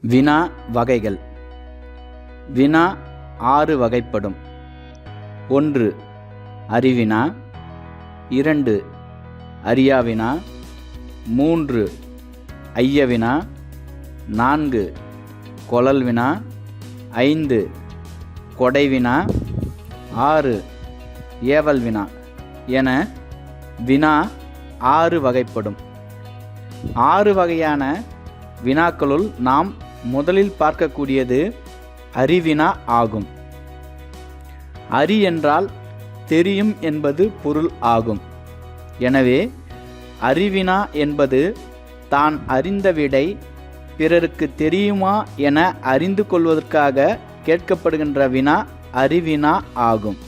வினா வகைகள். வினா ஆறு வகைப்படும். ஒன்று அறிவினா. இரண்டு அறியாவினா. மூன்று ஐயவினா. நான்கு கொழல் வினா ஐந்து கொடைவினா. ஆறு ஏவல் வினா என வினா ஆறு வகைப்படும். ஆறு வகையான வினாக்களுள் நாம் முதலில் பார்க்கக்கூடியது அறிவினா ஆகும். அறி என்றால் தெரியும் என்பது பொருள் ஆகும். எனவே அறிவினா என்பது தான் அறிந்த விடை பிறருக்கு தெரியுமா என அறிந்து கொள்வதற்காக கேட்கப்படுகின்ற வினா அறிவினா ஆகும்.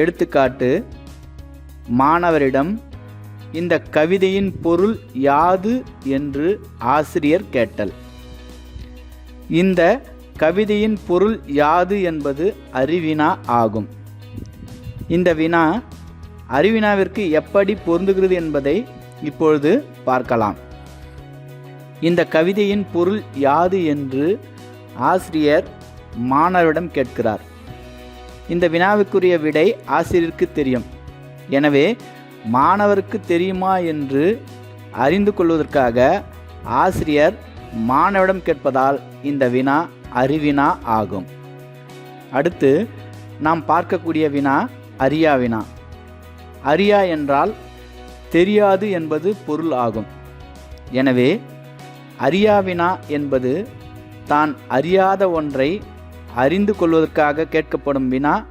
எடுத்துக்காட்டு மாணவரிடம் இந்த கவிதையின் பொருள் யாது என்று ஆசிரியர் கேட்டல். இந்த கவிதையின் பொருள் யாது என்பது அறிவினா ஆகும். இந்த வினா அறிவினாவிற்கு எப்படி பொருந்துகிறது என்பதை இப்பொழுது பார்க்கலாம். இந்த கவிதையின் பொருள் யாது என்று ஆசிரியர் மாணவரிடம் கேட்கிறார். இந்த வினாவுக்குரிய விடை ஆசிரியருக்கு தெரியும். எனவே மாணவருக்கு தெரியுமா என்று அறிந்து கொள்வதற்காக ஆசிரியர் மாணவிடம் கேட்பதால் இந்த வினா அறிவினா ஆகும். அடுத்து நாம் பார்க்கக்கூடிய வினா அரியா வினா. அரியா என்றால் தெரியாது என்பது பொருள் ஆகும். எனவே அறியா வினா என்பது தான் அறியாத ஒன்றை அறிந்து கொள்வதற்காக கேட்கப்படும் வினா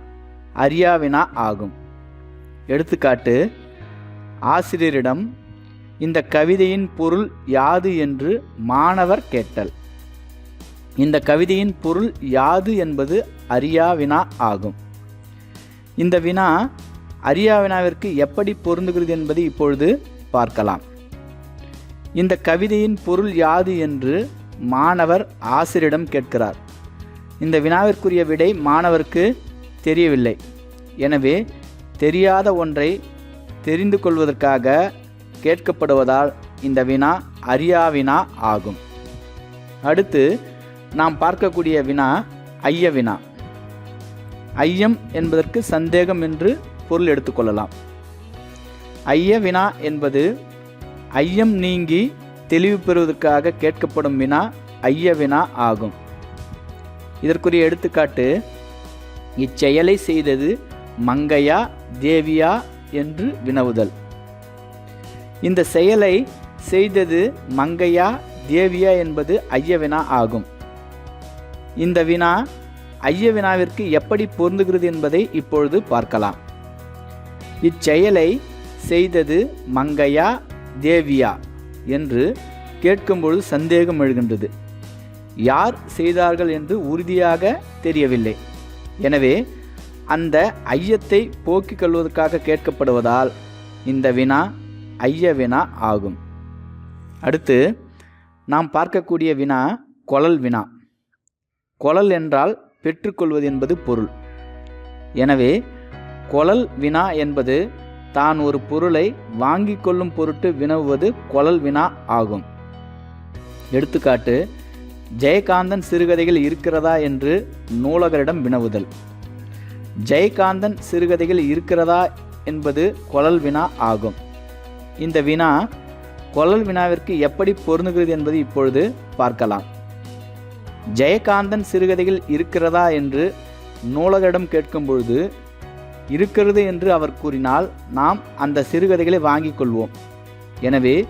அறியா வினா ஆகும். எடுத்துக்காட்டு ஆசிரியரிடம் இந்த கவிதையின் பொருள் யாது என்று மாணவர் கேட்டல். இந்த கவிதையின் பொருள் யாது என்பது அரியா வினா ஆகும். இந்த வினா அரியா வினாவிற்கு எப்படி பொருந்துகிறது என்பதை இப்பொழுது பார்க்கலாம். இந்த கவிதையின் பொருள் யாது என்று மாணவர் ஆசிரியரிடம் கேட்கிறார். இந்த வினாவிற்குரிய விடை மாணவருக்கு தெரியவில்லை. எனவே தெரியாத ஒன்றை தெரிந்து கொள்வதற்காக கேட்கப்படுவதால் இந்த வினா அரியா வினா ஆகும். அடுத்து நாம் பார்க்கக்கூடிய வினா ஐய வினா. ஐயம் என்பதற்கு சந்தேகம் என்று பொருள் எடுத்துக்கொள்ளலாம் ஐய வினா என்பது ஐயம் நீங்கி தெளிவு பெறுவதற்காக கேட்கப்படும் வினா ஐய வினா ஆகும். இதற்குரிய எடுத்துக்காட்டு இச்செயலை செய்தது மங்கையா தேவியா என்று வினவுதல். இந்த செயலை செய்தது மங்கையா தேவியா என்பது ஐய வினா ஆகும். இந்த வினா ஐய வினாவிற்கு எப்படி பொருந்துகிறது என்பதை இப்பொழுது பார்க்கலாம். இச்செயலை செய்தது மங்கையா தேவியா என்று கேட்கும்பொழுது சந்தேகம் எழுகின்றது. யார் செய்தார்கள் என்று உறுதியாக தெரியவில்லை. எனவே அந்த ஐயத்தை போக்கிக் கொள்வதற்காக கேட்கப்படுவதால் இந்த வினா ஐய வினா ஆகும். அடுத்து நாம் பார்க்கக்கூடிய வினா கொழல் வினா. கொழல் என்றால் பெற்றுக்கொள்வது என்பது பொருள். எனவே கொழல் வினா என்பது தான் ஒரு பொருளை வாங்கிக் கொள்ளும் பொருட்டு வினவுவது கொழல் வினா ஆகும். எடுத்துக்காட்டு ஜெயகாந்தன் சிறுகதைகள் இருக்கிறதா என்று நூலகரிடம் வினவுதல். ஜெயகாந்தன் சிறுகதைகள் இருக்கிறதா என்பது கொழல் வினா ஆகும். இந்த வினா கொழல் வினாவிற்கு எப்படி பொருந்துகிறது என்பது இப்பொழுது பார்க்கலாம். ஜெயகாந்தன் சிறுகதைகள் இருக்கிறதா என்று நூலகரிடம் கேட்கும் பொழுது இருக்கிறது என்று அவர் கூறினால் நாம் அந்த சிறுகதைகளை வாங்கிக் கொள்வோம். எனவே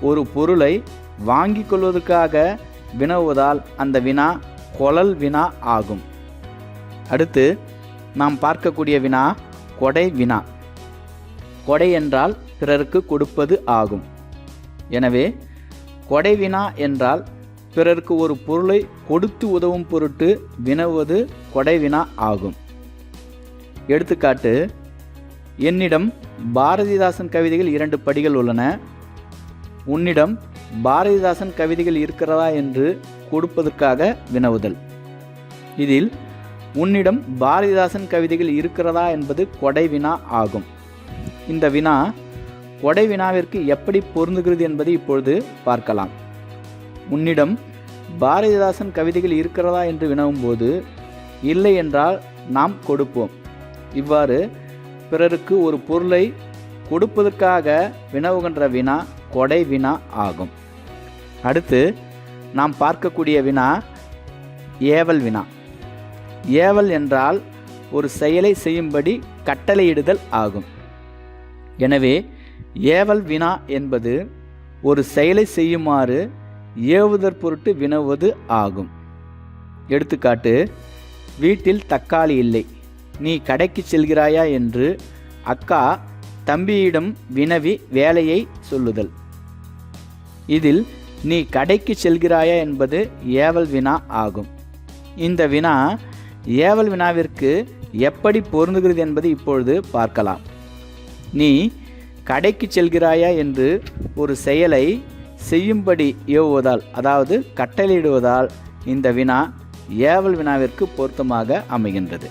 ஒரு பொருளை வாங்கிக் கொள்வதற்காக வினவுவதால் அந்த வினா கொழல் வினா ஆகும். அடுத்து நாம் பார்க்கக்கூடிய வினா கொடை வினா. கொடை என்றால் பிறருக்கு கொடுப்பது ஆகும். எனவே கொடை வினா என்றால் பிறருக்கு ஒரு பொருளை கொடுத்து உதவும் பொருட்டு வினவுவது கொடை வினா ஆகும். எடுத்துக்காட்டு என்னிடம் பாரதிதாசன் கவிதைகள் இரண்டு படிகள் உள்ளன. உன்னிடம் பாரதிதாசன் கவிதைகள் இருக்கிறதா என்று கொடுப்பதற்காக வினவுதல். இதில் உன்னிடம் பாரதிதாசன் கவிதைகள் இருக்கிறதா என்பது கொடை வினா ஆகும். இந்த வினா கொடை வினாவிற்கு எப்படி பொருந்துகிறது என்பதை இப்பொழுது பார்க்கலாம். உன்னிடம் பாரதிதாசன் கவிதைகள் இருக்கிறதா என்று வினவும்போது இல்லை என்றால் நாம் கொடுப்போம். இவ்வாறு பிறருக்கு ஒரு பொருளை கொடுப்பதற்காக வினவுகின்ற வினா கொடை வினா ஆகும். அடுத்து நாம் பார்க்கக்கூடிய வினா ஏவல் வினா. ஏவல் என்றால் ஒரு செயலை செய்யும்படி கட்டளையிடுதல் ஆகும். எனவே ஏவல் வினா என்பது ஒரு செயலை செய்யுமாறு ஏவுதற் பொருட்டு வினவுவது ஆகும். எடுத்துக்காட்டு வீட்டில் தக்காளி இல்லை நீ கடைக்கு செல்கிறாயா என்று அக்கா தம்பியிடம் வினவி வேலையை சொல்லுதல். இதில் நீ கடைக்கு செல்கிறாயா என்பது ஏவல் வினா ஆகும். இந்த வினா ஏவல் வினாவிற்கு எப்படி பொருந்துகிறது என்பது இப்பொழுது பார்க்கலாம். நீ கடைக்கு செல்கிறாயா என்று ஒரு செயலை செய்யும்படி ஏவுவதால் அதாவது கட்டளையிடுவதால் இந்த வினா ஏவல் வினாவிற்கு பொருத்தமாக அமைகின்றது.